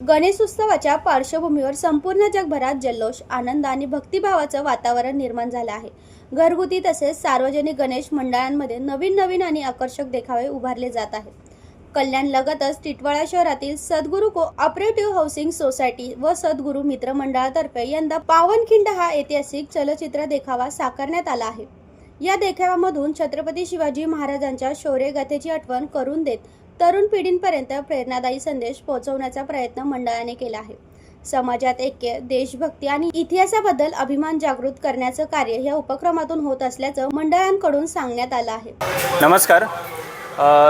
गणेशोत्सवाच्या पार्श्वभूमीवर संपूर्ण जगभरात जल्लोष आनंद आणि भक्तिभावाचं वातावरण निर्माण झालं आहे. घरगुती तसेच सार्वजनिक गणेश मंडळांमध्ये नवीन नवीन आणि आकर्षक देखावे उभारले जात आहेत. कल्याण लगतच टिटवाळा शहरातील सद्गुरू को ऑपरेटिव्ह हाऊसिंग सोसायटी व सद्गुरू मित्र मंडळातर्फे यंदा पावनखिंड हा ऐतिहासिक चलचित्र देखावा साकारण्यात आला आहे. या देखाव्यामधून छत्रपती शिवाजी महाराजांच्या शौर्यगाथेची आठवण करून देत तरुण पिढींपर्यंत प्रेरणादायी संदेश पोहोचवण्याचा प्रयत्न मंडळाने केला आहे. समाजात ऐक्य देशभक्ती आणि इतिहासाबद्दल अभिमान जागृत करण्याचं कार्य या उपक्रमातून होत असल्याचं मंडळांकडून सांगण्यात आलं आहे. नमस्कार.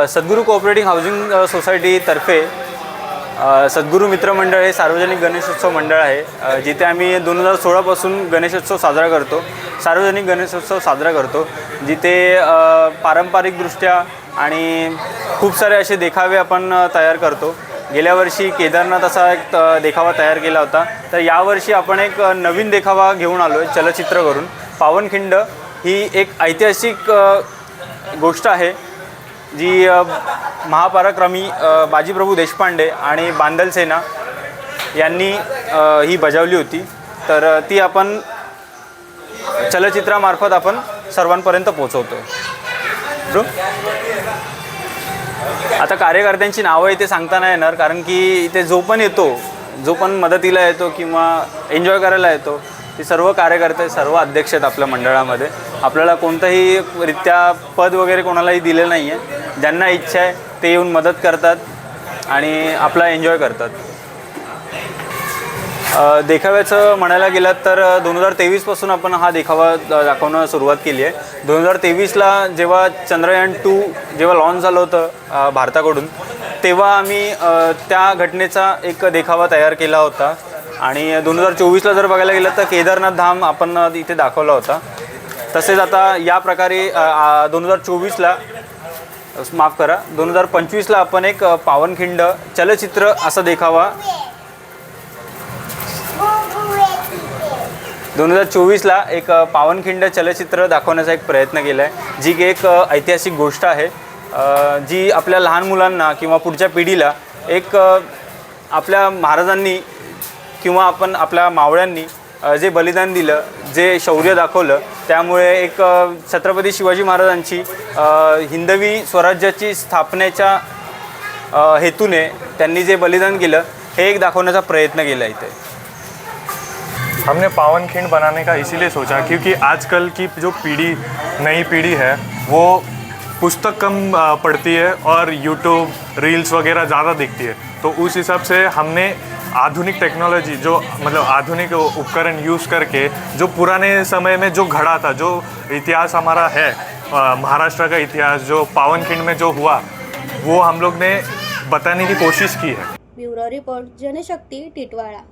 सद्गुरू कोऑपरेटिव्ह हाऊसिंग सोसायटीतर्फे सद्गुरू मित्रमंडळ हे सार्वजनिक गणेशोत्सव मंडळ आहे. जिथे आम्ही दोन हजार सोळापासून गणेशोत्सव साजरा करतो. सार्वजनिक गणेशोत्सव साजरा करतो. जिथे पारंपरिकदृष्ट्या आणि खूप सारे असे देखावे आपण तयार करतो. गेल्या वर्षी केदारनाथ असा एक देखावा तयार केला होता. तर यावर्षी आपण एक नवीन देखावा घेऊन आलो आहे चलचित्र करून. पावनखिंड ही एक ऐतिहासिक गोष्ट आहे जी महापराक्रमी बाजीप्रभू देशपांडे आणि बांदल सेना यांनी ही बजावली होती. तर ती आपण चलचित्रामार्फत आपण सर्वांपर्यंत पोचवतो ब्रो आता कार्यकर्त्यांची नावं इथे सांगता नाही येणार कारण की इथे जो पण येतो जो पण मदतीला येतो किंवा एन्जॉय करायला येतो ते सर्व कार्यकर्ते सर्व अध्यक्ष आहेत आपल्या मंडळामध्ये. आपल्याला कोणतंही रित्या पद वगैरे कोणालाही दिले नाही आहे ज्यांना इच्छा आहे ते येऊन मदत करतात आणि आपला एन्जॉय करतात. देखाव्याचं म्हणायला गेलात तर दोन हजार तेवीसपासून आपण हा देखावा दाखवणं सुरुवात केली आहे. दोन हजार तेवीसला जेव्हा चंद्रयान टू जेव्हा लॉन्च झालं होतं भारताकडून तेव्हा आम्ही त्या घटनेचा एक देखावा तयार केला होता. आणि दोन हजार चोवीसला जर बघायला गेलं तर केदारनाथ धाम आपण इथे दाखवला होता. तसेच आता या प्रकारे दोन हजार चोवीसला माफ करा दोन हजार पंचवीसला आपण एक पावनखिंड चलचित्र असा देखावा दोन हजार चोवीसला एक पावनखिंड चलचित्र दाखवण्याचा एक प्रयत्न केला आहे जी की एक ऐतिहासिक गोष्ट आहे. जी आपल्या लहान मुलांना किंवा पुढच्या पिढीला एक आपल्या महाराजांनी किंवा आपण आपल्या मावळ्यांनी जे बलिदान दिलं जे शौर्य दाखवलं त्यामुळे एक छत्रपती शिवाजी महाराजांची हिंदवी स्वराज्याची स्थापनेच्या हेतूने त्यांनी जे बलिदान केलं हे एक दाखवण्याचा प्रयत्न केला इथे. हमने पावन खिंड बनाने का इसीलिए सोचा क्योंकि आजकल की जो पीढ़ी, नई पीढ़ी है, वो पुस्तक कम पढ़ती है और यूट्यूब रील्स वगैरह ज़्यादा देखती है। तो उस हिसाब से हमने आधुनिक टेक्नोलॉजी, जो मतलब आधुनिक उपकरण यूज़ करके, जो पुराने समय में जो घड़ा था, जो इतिहास हमारा है महाराष्ट्र का इतिहास, जो पावन खिंड में जो हुआ, वो हम लोग ने बताने की कोशिश की है। Bureau report, Janshakti Titwala